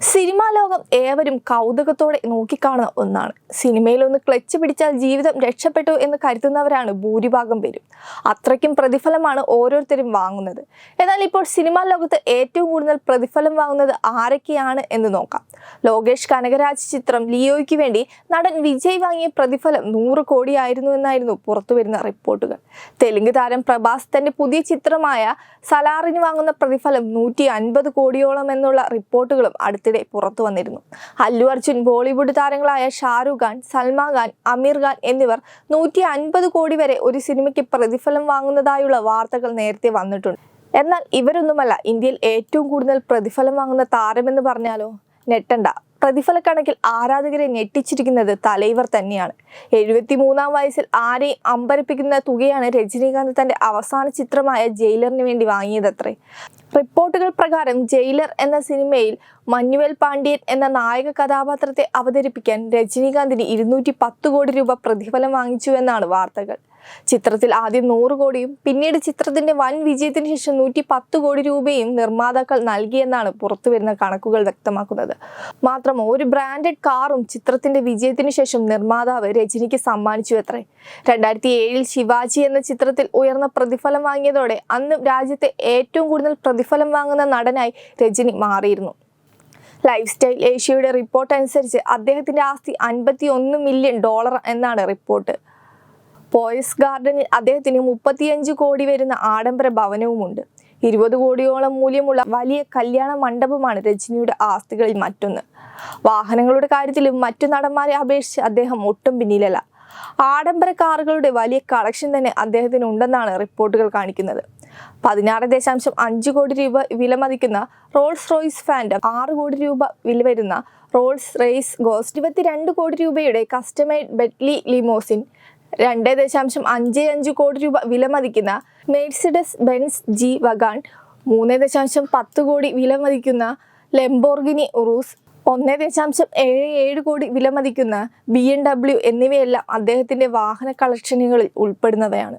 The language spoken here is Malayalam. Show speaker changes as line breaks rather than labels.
സിനിമാ ലോകം ഏവരും കൗതുകത്തോടെ നോക്കിക്കാണുന്ന ഒന്നാണ്. സിനിമയിൽ ഒന്ന് ക്ലച്ച് പിടിച്ചാൽ ജീവിതം രക്ഷപ്പെട്ടു എന്ന് കരുതുന്നവരാണ് ഭൂരിഭാഗം പേരും. അത്രയ്ക്കും പ്രതിഫലമാണ് ഓരോരുത്തരും വാങ്ങുന്നത്. എന്നാൽ ഇപ്പോൾ സിനിമാ ലോകത്ത് ഏറ്റവും കൂടുതൽ പ്രതിഫലം വാങ്ങുന്നത് ആരൊക്കെയാണ് എന്ന് നോക്കാം. ലോകേഷ് കനകരാജ് ചിത്രം ലിയോയ്ക്ക് വേണ്ടി നടൻ വിജയ് വാങ്ങിയ പ്രതിഫലം നൂറ് കോടിയായിരുന്നു എന്നായിരുന്നു പുറത്തുവരുന്ന റിപ്പോർട്ടുകൾ. തെലുങ്ക് താരം പ്രഭാസ് തന്റെ പുതിയ ചിത്രമായ സലാറിന് വാങ്ങുന്ന പ്രതിഫലം നൂറ്റി അൻപത് കോടിയോളം എന്നുള്ള റിപ്പോർട്ടുകളും അടുത്തിടെ പുറത്തു വന്നിരുന്നു. അല്ലു അർജുൻ ബോളിവുഡ് താരങ്ങളായ ഷാരൂഖ് ഖാൻ സൽമാൻ ഖാൻ അമീർ ഖാൻ എന്നിവർ നൂറ്റി അൻപത് കോടി വരെ ഒരു സിനിമയ്ക്ക് പ്രതിഫലം വാങ്ങുന്നതായുള്ള വാർത്തകൾ നേരത്തെ വന്നിട്ടുണ്ട്. എന്നാൽ ഇവരൊന്നുമല്ല ഇന്ത്യയിൽ ഏറ്റവും കൂടുതൽ പ്രതിഫലം വാങ്ങുന്ന താരമെന്ന് പറഞ്ഞാലോ? ഞെട്ടണ്ട. പ്രതിഫല കണക്കിൽ ആരാധകരെ ഞെട്ടിച്ചിരിക്കുന്നത് തലൈവർ തന്നെയാണ്. എഴുപത്തി മൂന്നാം വയസ്സിൽ ആരെയും അമ്പരപ്പിക്കുന്ന തുകയാണ് രജനീകാന്ത് തന്റെ അവസാന ചിത്രമായ ജയിലറിന് വേണ്ടി വാങ്ങിയതത്രേ. റിപ്പോർട്ടുകൾ പ്രകാരം ജയിലർ എന്ന സിനിമയിൽ മഞ്ഞുവൽ പാണ്ഡ്യൻ എന്ന നായക കഥാപാത്രത്തെ അവതരിപ്പിക്കാൻ രജനീകാന്തിന് ഇരുന്നൂറ്റി കോടി രൂപ പ്രതിഫലം വാങ്ങിച്ചു എന്നാണ് വാർത്തകൾ. ചിത്രത്തിൽ ആദ്യം നൂറ് കോടിയും പിന്നീട് ചിത്രത്തിന്റെ വൻ വിജയത്തിന് ശേഷം നൂറ്റി പത്ത് കോടി രൂപയും നിർമ്മാതാക്കൾ നൽകിയെന്നാണ് പുറത്തുവരുന്ന കണക്കുകൾ വ്യക്തമാക്കുന്നത്. മാത്രം ഒരു ബ്രാൻഡഡ് കാറും ചിത്രത്തിന്റെ വിജയത്തിന് ശേഷം നിർമ്മാതാവ് രജനിക്ക് സമ്മാനിച്ചു അത്രേ. രണ്ടായിരത്തി ഏഴിൽ ശിവാജി എന്ന ചിത്രത്തിൽ ഉയർന്ന പ്രതിഫലം വാങ്ങിയതോടെ അന്ന് രാജ്യത്തെ ഏറ്റവും കൂടുതൽ പ്രതിഫലം വാങ്ങുന്ന നടനായി രജനി മാറിയിരുന്നു. ലൈഫ് സ്റ്റൈൽ ഏഷ്യയുടെ റിപ്പോർട്ട് അനുസരിച്ച് അദ്ദേഹത്തിന്റെ ആസ്തി അൻപത്തി ഒന്ന് മില്യൺ ഡോളർ എന്നാണ് റിപ്പോർട്ട്. പോയസ് ഗാർഡനിൽ അദ്ദേഹത്തിന് മുപ്പത്തിയഞ്ച് കോടി വരുന്ന ആഡംബര ഭവനവുമുണ്ട്. ഇരുപത് കോടിയോളം മൂല്യമുള്ള വലിയ കല്യാണ മണ്ഡപമാണ് രജനിയുടെ ആസ്തികളിൽ മറ്റൊന്ന്. വാഹനങ്ങളുടെ കാര്യത്തിലും മറ്റു നടന്മാരെ അപേക്ഷിച്ച് അദ്ദേഹം ഒട്ടും പിന്നിലല്ല. ആഡംബര കാറുകളുടെ വലിയ കളക്ഷൻ തന്നെ അദ്ദേഹത്തിന് ഉണ്ടെന്നാണ് റിപ്പോർട്ടുകൾ കാണിക്കുന്നത്. പതിനാറ് ദശാംശം അഞ്ച് കോടി രൂപ വിലമതിക്കുന്ന റോൾസ് റോയ്സ് ഫാൻഡം ആറ് കോടി രൂപ വില വരുന്ന റോൾസ് റേസ് ഗോസ്റ്റ്. ഇരുപത്തിരണ്ട് കോടി രൂപയുടെ കസ്റ്റമൈഡ് ബെറ്റ്ലി ലിമോസിൻ രണ്ട് ദശാംശം അഞ്ച് അഞ്ച് കോടി രൂപ വിലമതിക്കുന്ന മേഴ്സിഡസ് ബെൻസ് ജി വഗാൻ മൂന്ന് ദശാംശം പത്ത് കോടി വിലമതിക്കുന്ന ലെംബോർഗിനി ഉറൂസ് ഒന്ന് ദശാംശം ഏഴ് ഏഴ് കോടി വിലമതിക്കുന്ന ബി എം ഡബ്ല്യു എന്നിവയെല്ലാം അദ്ദേഹത്തിന്റെ വാഹന കളക്ഷനുകളിൽ ഉൾപ്പെടുന്നവയാണ്.